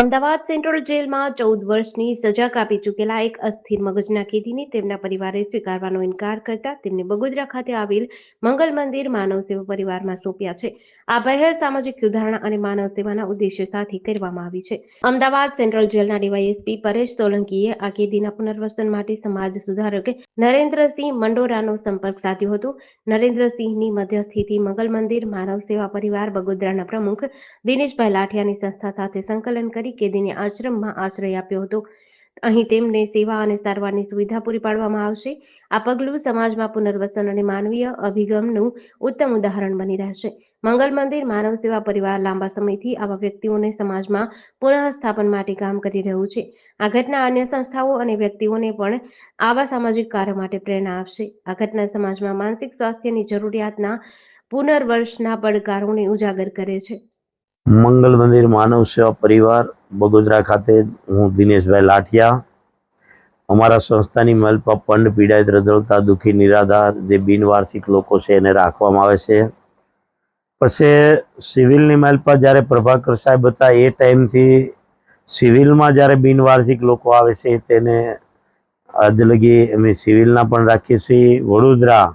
Ahmedabad central જેલમાં ચૌદ વર્ષની સજા કાપી ચૂકેલા એક અસ્થિર મગજના કેદીને તેમના પરિવારે સ્વીકારવાનો ઇનકાર કરતા તેમને બગોદરા ખાતે આવેલ મંગલ મંદિર માનવ સેવા પરિવારમાં સોંપ્યા છે. આ પહેલ સામાજિક સુધારણા અને માનવ સેવાના ઉદ્દેશ્ય સાથે કરવામાં આવી છે. અમદાવાદ સેન્ટ્રલ જેલના ડીવાયએસપી પરેશ સોલંકીએ આ કેદીના પુનર્વસન માટે સમાજ સુધારક નરેન્દ્રસિંહ મંડોરાનો સંપર્ક સાધ્યો હતો. નરેન્દ્રસિંહની મધ્યસ્થિતિ મંગલ મંદિર માનવ સેવા પરિવાર બગોદરાના પ્રમુખ દિનેશભાઈ લાઠિયાની સંસ્થા સાથે સંકલન કરી કેદીને આશ્રમમાં આશ્રય આપ્યો હતો. અહીં તેમને સેવા અને સારવારની સુવિધા પૂરી પાડવામાં આવશે. આ પગલું સમાજમાં પુનર્વસન અને માનવીય અભિગમનું ઉત્તમ ઉદાહરણ બની રહેશે. મંગલ મંદિર માનવ સેવા પરિવાર લાંબા સમયથી આવા વ્યક્તિઓને સમાજમાં પુનઃસ્થાપન માટે કામ કરી રહ્યું છે. આ ઘટના અન્ય સંસ્થાઓ અને વ્યક્તિઓને પણ આવા સામાજિક કાર્ય માટે પ્રેરણા આપશે. આ ઘટના સમાજમાં માનસિક સ્વાસ્થ્યની જરૂરિયાતના પુનર્વર્ષના પડકારોને ઉજાગર કરે છે. મંગલ મંદિર માનવ સેવા પરિવાર બગોદરા ખાતે હું દિનેશભાઈ લાઠિયા અમારા સંસ્થાની મલપા પંડ પીડાયત રદળતા દુઃખી નિરાધાર, જે બિનવાર્ષિક લોકો છે એને રાખવામાં આવે છે. પછી સિવિલની મલપા જ્યારે પ્રભાકર સાહેબ હતા, એ ટાઈમથી સિવિલમાં જ્યારે બિનવાર્ષિક લોકો આવે છે, તેને આજ લગી અમે સિવિલના પણ રાખીએ છીએ. વડોદરા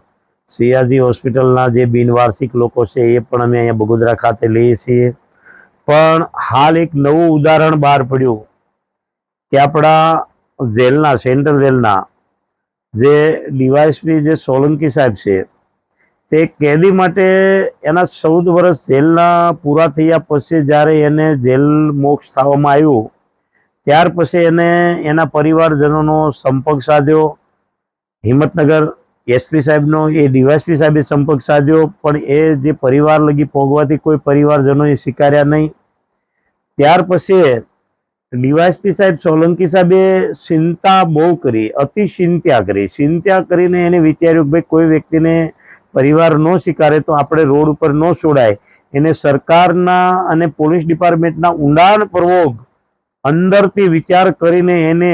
સિયાજી હોસ્પિટલના જે બિનવાર્ષિક લોકો છે, એ પણ અમે અહીંયા બગોદરા ખાતે લઈએ છીએ. પણ હાલ એક નવું ઉદાહરણ બહાર પડ્યું કે આપણા જેલના, સેન્ટ્રલ જેલના જે ડીવાયસપી જે સોલંકી સાહેબ છે, તે કેદી માટે એના ચૌદ વર્ષ જેલના પૂરા થયા પછી જ્યારે એને જેલ મોક્ષ થવામાં આવ્યું, ત્યાર પછી એને એના પરિવારજનોનો સંપર્ક સાધ્યો. હિંમતનગર એસપી સાહેબનો, એ ડીવાયસપી સાહેબે સંપર્ક સાધ્યો, પણ એ જે પરિવાર લગી પોગવાથી કોઈ પરિવારજનોએ સ્વીકાર્યા નહીં. ત્યાર પછી ડીવાયસપી સાહેબ સોલંકી સાહેબે ચિંતા બહુ કરી, અતિ ચિંત્યા કરી. ચિંત્યા કરીને એને વિચાર્યું કે ભાઈ, કોઈ વ્યક્તિને પરિવાર ન સ્વીકારે તો આપણે રોડ ઉપર ન છોડાય. એને સરકારના અને પોલીસ ડિપાર્ટમેન્ટના ઊંડાણપૂર્વક અંદરથી વિચાર કરીને એને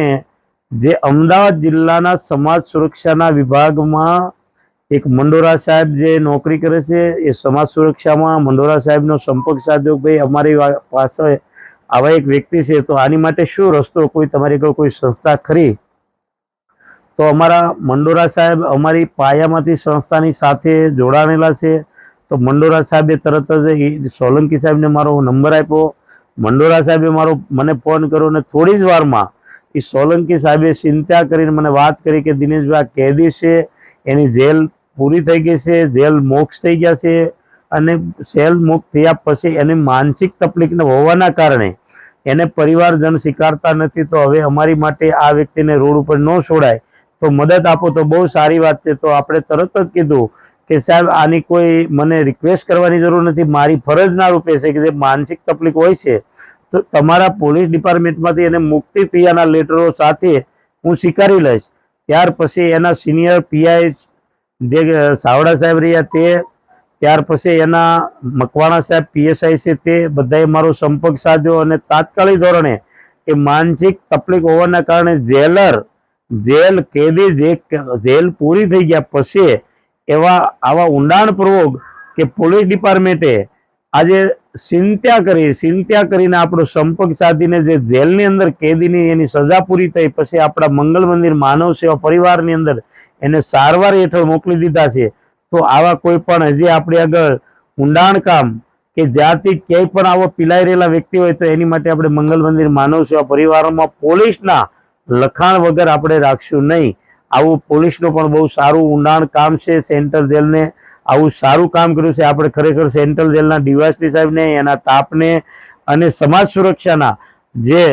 જે અમદાવાદ જિલ્લાના સમાજ સુરક્ષાના વિભાગમાં એક મંડોરા સાહેબ જે નોકરી કરે છે, એ સમાજ સુરક્ષામાં મંડોરા સાહેબનો સંપર્ક સાધ્યો ભાઈ, અમારી પાસે આવા એક વ્યક્તિ છે તો આની માટે શું રસ્તો, કોઈ તમારી આગળ કોઈ સંસ્થા ખરી? તો અમારા મંડોરા સાહેબ અમારી પાયામાંથી સંસ્થાની સાથે જોડાણેલા છે. તો મંડોરા સાહેબે તરત જ સોલંકી સાહેબને મારો નંબર આપ્યો. મંડોરા સાહેબે મારો, મને ફોન કર્યો અને થોડી જ વારમાં એ સોલંકી સાહેબે ચિંતા કરીને મને વાત કરી કે દિનેશભાઈ કેદી છે, એની જેલ પૂરી થઈ ગઈ છે, જેલ મોક્ષ થઈ ગયા છે અને સેલ મુક્ત થયા પછી એની માનસિક તકલીફ હોવાના કારણે એને પરિવારજન સ્વીકારતા નથી, તો હવે અમારી માટે આ વ્યક્તિને રોડ ઉપર ન છોડાય. તો મદદ આપો, તો બહુ સારી વાત છે. તો આપણે તરત જ કીધું કે સાહેબ, આની કોઈ મને રિક્વેસ્ટ કરવાની જરૂર નથી. મારી ફરજના રૂપે છે કે જે માનસિક તકલીફ હોય છે, તો તમારા પોલીસ ડિપાર્ટમેન્ટમાંથી એને મુક્તિ થયાના લેટરો સાથે હું સ્વીકારી લઈશ. ત્યાર પછી એના સિનિયર પીઆઈ જે સાવડા સાહેબ રહ્યા, તે ત્યાર પછી એના મકવાણા સાહેબ પીએસઆઈ છે તે બધાએ મારો સંપર્ક સાધ્યો અને તાત્કાલિક ધોરણે એ માનસિક તકલીફ હોવાના કારણે જેલર, જેલ કેદી, જે જેલ પૂરી થઈ ગયા પછી એવા આવા ઊંડાણપૂર્વક કે પોલીસ ડિપાર્ટમેન્ટે આજે ચિંત્યા કરી ચિંત્યા કરીને આપણો સંપર્ક સાધીને જે જેલની અંદર કેદીની એની સજા પૂરી થઈ પછી આપણા મંગલ મંદિર માનવ સેવા પરિવારની અંદર એને સારવાર હેઠળ મોકલી દીધા છે. તો આવા કોઈ પણ હજી આપણી આગળ ઊંડાણ કામ કે જ્યાંથી ક્યાંય પણ આવો પીલાઈ રહેલા વ્યક્તિ હોય તો એની માટે આપણે મંગલ મંદિર માનવ સેવા પરિવારોમાં પોલીસના લખાણ વગર આપણે રાખશું નહીં. આવું પોલીસનું પણ બહુ સારું ઊંડાણ કામ છે સેન્ટ્રલ જેલને. આવું સારું કામ કર્યું છે આપણે ખરેખર સેન્ટ્રલ જેલના ડીવાયસપી સાહેબને, એના તાપને અને સમાજ સુરક્ષાના જે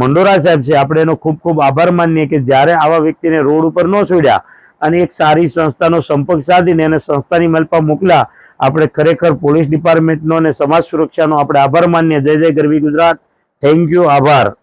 મંડોરા સાહેબ છે, આપણે એનો ખૂબ ખૂબ આભાર માનીએ કે જ્યારે આવા વ્યક્તિને રોડ ઉપર ન છોડ્યા અને એક સારી સંસ્થાનો સંપર્ક સાધીને એને સંસ્થાની મલપા મોકલ્યા આપણે ખરેખર પોલીસ ડિપાર્ટમેન્ટનો અને સમાજ સુરક્ષાનો આપણે આભાર માનીએ. જય જય ગરવી ગુજરાત. થેન્ક યુ આભાર.